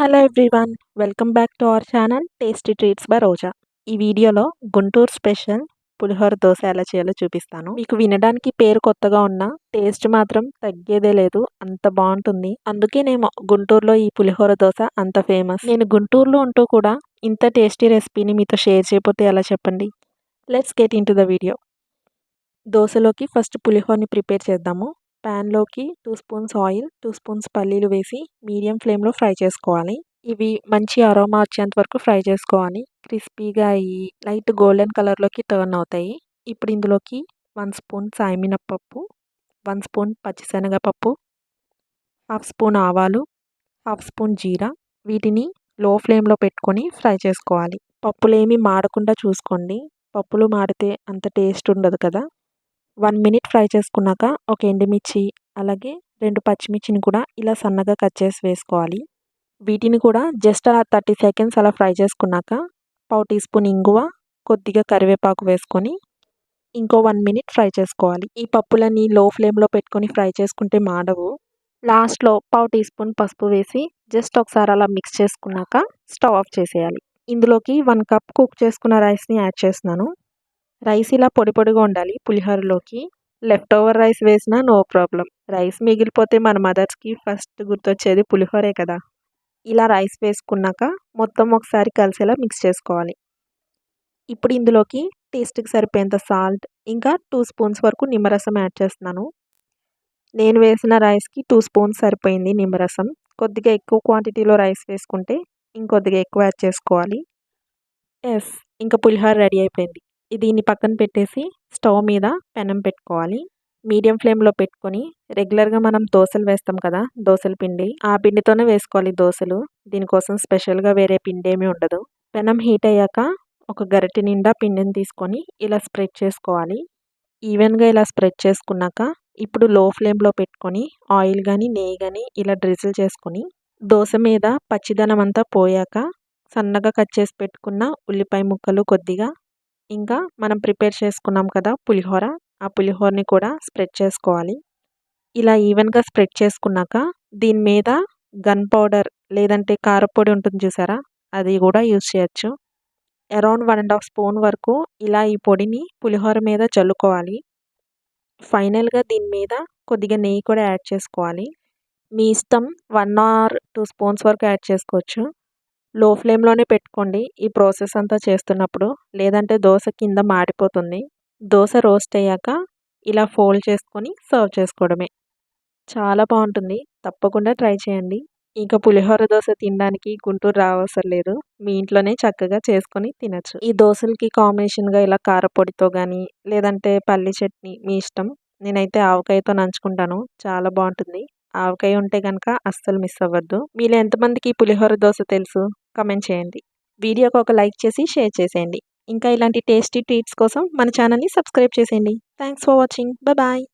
Hello everyone welcome back to our channel tasty treats by Roja ఈ వీడియోలో Guntur special పులిహోర దోశ ఎలా చేయాలో చూపిస్తాను. మీకు వినడానికి పేరు కొత్తగా ఉన్నా టేస్ట్ మాత్రం తగ్గేదే లేదు అంత బాగుంటుంది. అందుకే నేను గుంటూరులో ఈ పులిహోర దోశ అంత ఫేమస్ నేను గుంటూరులో ఉంటూ కూడా ఇంత టేస్టీ రెసిపీని మీతో షేర్ చేయకపోతే ఎలా చెప్పండి? Let's get into the video దోశలోకి first పులిహోరని ప్రిపేర్ చేద్దాము. ప్యాన్లోకి two spoons oil two spoons పల్లీలు వేసి మీడియం ఫ్లేమ్లో ఫ్రై చేసుకోవాలి. ఇవి మంచి అరోమా వచ్చేంత వరకు ఫ్రై చేసుకోవాలి. క్రిస్పీగా అయ్యి లైట్ గోల్డెన్ కలర్లోకి టర్న్ అవుతాయి. ఇప్పుడు ఇందులోకి వన్ స్పూన్ సాయమినప్పప్పు వన్ స్పూన్ పచ్చిశనగపప్పు హాఫ్ స్పూన్ ఆవాలు హాఫ్ స్పూన్ జీరా వీటిని లో ఫ్లేమ్లో పెట్టుకొని ఫ్రై చేసుకోవాలి. పప్పులేమి మాడకుండా చూసుకోండి. పప్పులు మాడితే అంత టేస్ట్ ఉండదు కదా. వన్ మినిట్ ఫ్రై చేసుకున్నాక ఒక ఎండుమిర్చి అలాగే రెండు పచ్చిమిర్చిని కూడా ఇలా సన్నగా కట్ చేసి వేసుకోవాలి. వీటిని కూడా జస్ట్ అలా థర్టీ సెకండ్స్ అలా ఫ్రై చేసుకున్నాక పావు టీ స్పూన్ ఇంగువ కొద్దిగా కరివేపాకు వేసుకొని ఇంకో వన్ మినిట్ ఫ్రై చేసుకోవాలి. ఈ పప్పులన్నీ లో ఫ్లేమ్లో పెట్టుకొని ఫ్రై చేసుకుంటే మాడవు. లాస్ట్లో పావు టీ స్పూన్ పసుపు వేసి జస్ట్ ఒకసారి అలా మిక్స్ చేసుకున్నాక స్టవ్ ఆఫ్ చేసేయాలి. ఇందులోకి వన్ కప్ కుక్ చేసుకున్న రైస్ని యాడ్ చేస్తున్నాను. రైస్ ఇలా పొడి పొడిగా ఉండాలి పులిహోరలోకి. లెఫ్ట్ ఓవర్ రైస్ వేసినా నో ప్రాబ్లం రైస్ మిగిలిపోతే మన మదర్స్కి ఫస్ట్ గుర్తొచ్చేది పులిహోరే కదా. ఇలా రైస్ వేసుకున్నాక మొత్తం ఒకసారి కలిసేలా మిక్స్ చేసుకోవాలి. ఇప్పుడు ఇందులోకి టేస్ట్కి సరిపోయేంత సాల్ట్ ఇంకా టూ స్పూన్స్ వరకు నిమ్మరసం యాడ్ చేస్తున్నాను. నేను వేసిన రైస్కి టూ స్పూన్స్ సరిపోయింది నిమ్మరసం. కొద్దిగా ఎక్కువ క్వాంటిటీలో రైస్ వేసుకుంటే ఇంకొద్దిగా ఎక్కువ యాడ్ చేసుకోవాలి. ఎస్ ఇంకా పులిహోర రెడీ అయిపోయింది. దీన్ని పక్కన పెట్టేసి స్టవ్ మీద పెనం పెట్టుకోవాలి. మీడియం ఫ్లేమ్లో పెట్టుకొని రెగ్యులర్గా మనం దోశలు వేస్తాం కదా దోశల పిండి. ఆ పిండితోనే వేసుకోవాలి దోశలు. దీనికోసం స్పెషల్గా వేరే పిండి ఏమీ ఉండదు. పెనం హీట్ అయ్యాక ఒక గరిటె నిండా పిండిని తీసుకొని ఇలా స్ప్రెడ్ చేసుకోవాలి. ఈవెన్గా ఇలా స్ప్రెడ్ చేసుకున్నాక ఇప్పుడు లో ఫ్లేమ్లో పెట్టుకొని ఆయిల్ కానీ నెయ్యి కానీ ఇలా డ్రిజిల్ చేసుకొని దోశ మీద పచ్చిదనం అంతా పోయాక సన్నగా కట్ చేసి పెట్టుకున్న ఉల్లిపాయ ముక్కలు కొద్దిగా ఇంకా మనం ప్రిపేర్ చేసుకున్నాం కదా పులిహోర. ఆ పులిహోరని కూడా స్ప్రెడ్ చేసుకోవాలి. ఇలా ఈవెన్గా స్ప్రెడ్ చేసుకున్నాక దీని మీద గన్ పౌడర్ లేదంటే కారపొడి ఉంటుంది చూసారా? అది కూడా యూజ్ చేయొచ్చు. Around one and half spoon వరకు ఇలా ఈ పొడిని పులిహోర మీద చల్లుకోవాలి. ఫైనల్గా దీని మీద కొద్దిగా నెయ్యి కూడా యాడ్ చేసుకోవాలి. మీ ఇష్టం వన్ ఆర్ టూ స్పూన్స్ వరకు యాడ్ చేసుకోవచ్చు. లో ఫ్లేమ్లోనే పెట్టుకోండి. ఈ ప్రాసెస్ అంతా చేస్తున్నప్పుడు. లేదంటే దోశ కింద మాడిపోతుంది. దోశ రోస్ట్ అయ్యాక ఇలా ఫోల్డ్ చేసుకొని సర్వ్ చేసుకోవడమే. చాలా బాగుంటుంది. తప్పకుండా ట్రై చేయండి. ఇంకా పులిహోర దోశ తినడానికి గుంటూరు రావసరం లేదు. మీ ఇంట్లోనే చక్కగా చేసుకొని తినచ్చు. ఈ దోశలకి కాంబినేషన్గా ఇలా కారపొడితో కానీ లేదంటే పల్లి చట్నీ మీ ఇష్టం. నేనైతే ఆవకాయతో నంచుకుంటాను. చాలా బాగుంటుంది. ఆవకాయ ఉంటే కనుక అస్సలు మిస్ అవ్వద్దు. మీలో ఎంతమందికి పులిహోర దోశ తెలుసు? కమెంట్ చేయండి. వీడియోకి ఒక లైక్ చేసి షేర్ చేసేయండి. ఇంకా ఇలాంటి టేస్టీ ట్రీట్స్ కోసం మన ఛానల్ని సబ్స్క్రైబ్ చేసేయండి. Thanks for watching bye